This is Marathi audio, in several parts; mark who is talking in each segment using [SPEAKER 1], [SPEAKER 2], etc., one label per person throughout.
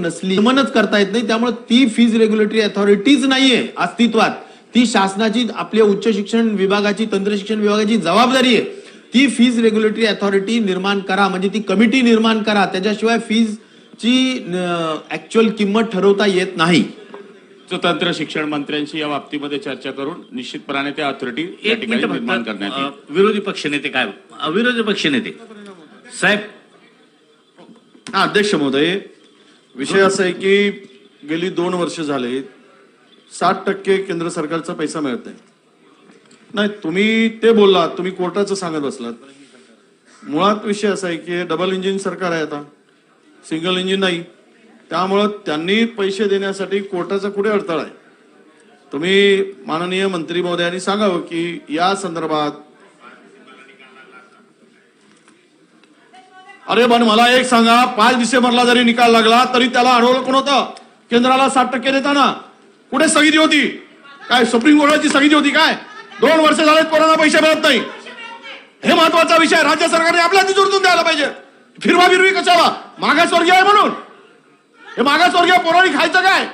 [SPEAKER 1] नसली मनच करता येत नाही. त्यामुळे ती फीज रेग्युलेटरी अथॉरिटीज नाहीये अस्तित्वात. ती शासनाची आपल्या उच्च शिक्षण विभागाची तंत्र शिक्षण विभागाची जबाबदारी आहे. ती फीज रेग्युलेटरी अथॉरिटी निर्माण करा. म्हणजे ती कमिटी निर्माण करा. त्याच्याशिवाय फीजची ऍक्च्युअल किंमत ठरवता येत नाही.
[SPEAKER 2] स्वतंत्र शिक्षण मंत्र्यांशी या बाबतीमध्ये चर्चा करून निश्चितपणे त्या अथॉरिटी
[SPEAKER 3] एक
[SPEAKER 2] निर्माण करण्यात
[SPEAKER 3] विरोधी पक्षनेते काय? विरोधी पक्षनेते साहेब.
[SPEAKER 4] हा अध्यक्ष महोदय विषय असा आहे की गेली दोन वर्ष झाले साठ टक्के केंद्र सरकारचा पैसा मिळत नाही. नाही तुम्ही ते बोललात तुम्ही कोर्टाचं सांगत बसलात. मुळात विषय असा आहे की डबल इंजिन सरकार आहे आता. सिंगल इंजिन नाही. त्यामुळं त्यांनी पैसे देण्यासाठी कोर्टाचा कुठे अडथळा आहे? तुम्ही माननीय मंत्री महोदयांनी सांगावं की या संदर्भात अरे पण मला एक सांगा पाच डिसेंबरला जरी निकाल लागला तरी त्याला अडवलं कोण होतं? केंद्राला साठ टक्के देताना. कुठे स्थगिती होती? काय सुप्रीम कोर्टाची स्थगिती होती काय? दोन वर्ष झालेत पोरांना पैसे मिळत नाही. हे महत्त्वाचा विषय राज्य सरकारने आपल्या तिथून द्यायला पाहिजे. फिरवा फिरवी कशाला? मागासवर्गीय आहे म्हणून. हे मागासवर्गीय पोरांनी खायचं काय?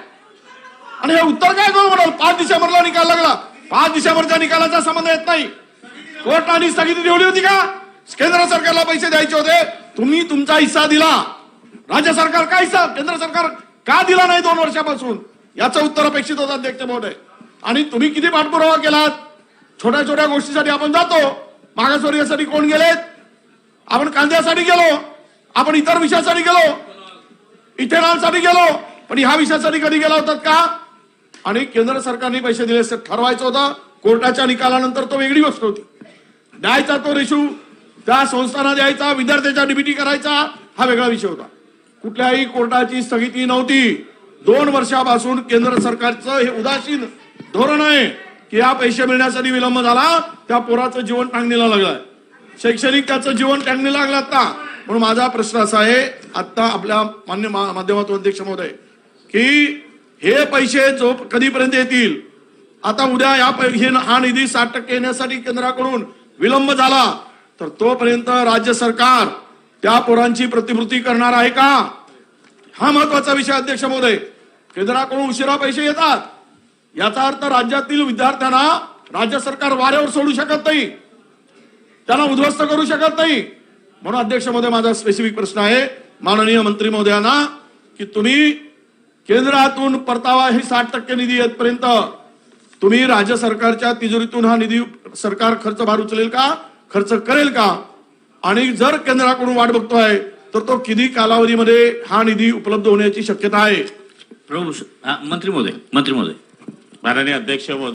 [SPEAKER 4] आणि हे उत्तर काय कोण म्हणाल? पाच डिसेंबरला निकाल लागला. पाच डिसेंबरच्या निकालाचा संबंध येत नाही. कोर्टाने स्थगिती ठेवली होती का? केंद्र सरकारला पैसे द्यायचे होते. तुम्ही तुमचा हिस्सा दिला. राज्य सरकार काय हिस्सा? केंद्र सरकार का दिला नाही दोन वर्षापासून? याचं उत्तर अपेक्षित होतं अध्यक्ष महोदय. आणि तुम्ही किती पाठपुरावा केलात? छोट्या छोट्या गोष्टीसाठी आपण जातो. मागासवर्गीयासाठी कोण गेलेत? आपण कांद्यासाठी गेलो. आपण इतर विषयासाठी गेलो. इथेनॉलसाठी गेलो. पण ह्या विषयासाठी कधी गेला होतात का? आणि केंद्र सरकारने पैसे दिले ठरवायचं होतं. कोर्टाच्या निकालानंतर तो वेगळी गोष्ट होती. द्यायचा तो रेशू त्या संस्थांना द्यायचा विद्यार्थ्यांच्या डीबीटी करायचा हा वेगळा विषय होता. कुठल्याही कोर्टाची स्थगिती नव्हती. दोन वर्षापासून केंद्र सरकारचं हे उदासीन धोरण आहे की या पैसे मिळण्यासाठी विलंब झाला त्या पोराचं जीवन टांगणीला लागलंय. शैक्षणिक त्याचं जीवन टांगणीला लागलं आता. म्हणून माझा प्रश्न असा आहे आता आपल्या मान्य माध्यमातून अध्यक्ष महोदय की हे पैसे जो कधीपर्यंत येतील? आता उद्या या हे हा निधी साठ टक्के येण्यासाठी केंद्राकडून विलंब झाला. तर तोपर्यंत राज्य सरकार त्या पोरांची प्रतिपूर्ती करणार आहे का? हा महत्त्वाचा विषय अध्यक्ष महोदय. केंद्राकडून उशिरा पैसे येतात. याचा अर्थ राज्यातील विद्यार्थ्यांना राज्य सरकार वाऱ्यावर सोडू शकत नाही. त्यांना उद्ध्वस्त करू शकत नाही. म्हणून अध्यक्ष महोदय माझा स्पेसिफिक प्रश्न आहे. माननीय मंत्री महोदयांना की तुम्ही केंद्रातून परतावा ही साठ टक्के निधी येतपर्यंत तुम्ही राज्य सरकारच्या तिजोरीतून हा निधी सरकार खर्च भार उचलेल का? खर्च करेल का? आणि जर केंद्राकडून वाट बघतोय तर तो किती कालावधीमध्ये हा निधी उपलब्ध होण्याची शक्यता आहे?
[SPEAKER 3] प्रभू हा, मंत्री महोदय मंत्री महोदय.
[SPEAKER 2] माननीय अध्यक्ष महोदय.